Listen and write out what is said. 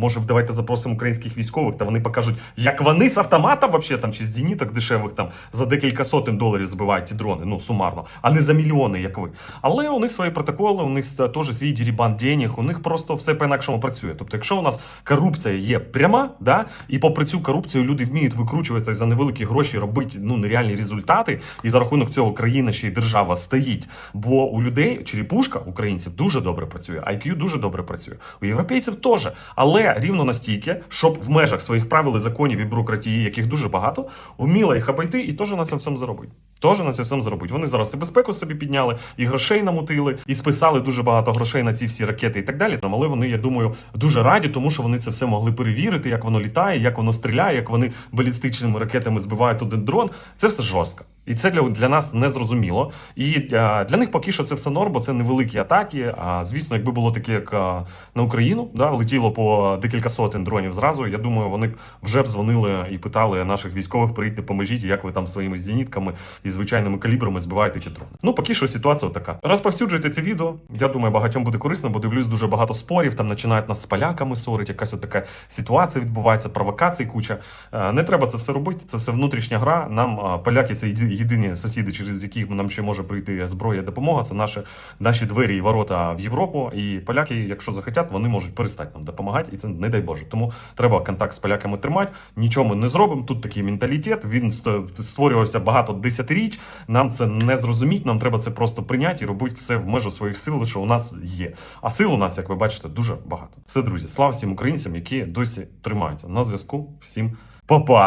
Може, давайте запросимо українських військових, та вони покажуть, як вони з автомата, вообще там чи з дініток дешевих там за декілька сотень доларів збивають ті дрони, ну сумарно, а не за мільйони, як ви. Але у них свої протоколи, у них теж свій дірібан денег, у них просто все по-інакшому працює. Тобто, якщо у нас корупція є пряма, да, і попри цю корупцію люди вміють викручуватися за невеликі гроші робити ну нереальні результати, і за рахунок цього країна ще й держава стоїть. Бо у людей черепушка українців дуже добре працює, IQ дуже добре працює. У європейців теж. Але рівно настільки, щоб в межах своїх правил і законів і бюрократії, яких дуже багато, вміла їх обійти і теж на це всьому заробити. Теж на це всьому заробить. Вони зараз і безпеку собі підняли, і грошей намутили, і списали дуже багато грошей на ці всі ракети і так далі. Але вони, я думаю, дуже раді, тому що вони це все могли перевірити, як воно літає, як воно стріляє, як вони балістичними ракетами збивають один дрон. Це все жорстко. І це для, для нас не зрозуміло. І а, для них поки що це все норм, бо це невеликі атаки. А звісно, якби було таке, як а, на Україну, да, летіло по декілька сотень дронів зразу. Я думаю, вони б вже б дзвонили і питали наших військових, прийти, поможіть, як ви там своїми зенітками і звичайними калібрами збиваєте ті дрони. Ну, поки що ситуація така. Розповсюджуйте це відео. Я думаю, багатьом буде корисно, бо дивлюсь дуже багато спорів. Там починають нас з поляками ссорити, якась от така ситуація відбувається, провокацій куча. Е, Не треба це все робити. Це все внутрішня гра. Нам поляки це єдині сусіди, через яких нам ще може прийти зброя, допомога. Це наші, наші двері і ворота в Європу. І поляки, якщо захотять, вони можуть перестати нам допомагати, і це не дай Боже. Тому треба контакт з поляками тримати. Нічого ми не зробимо. Тут такий менталітет. Він ст- створювався багато десятиріч. Нам це не зрозуміть. Нам треба це просто прийняти і робити все в межу своїх сил, що у нас є. А сил у нас, як ви бачите, дуже багато. Все, друзі, слава всім українцям, які досі тримаються. На зв'язку. Всім па-па!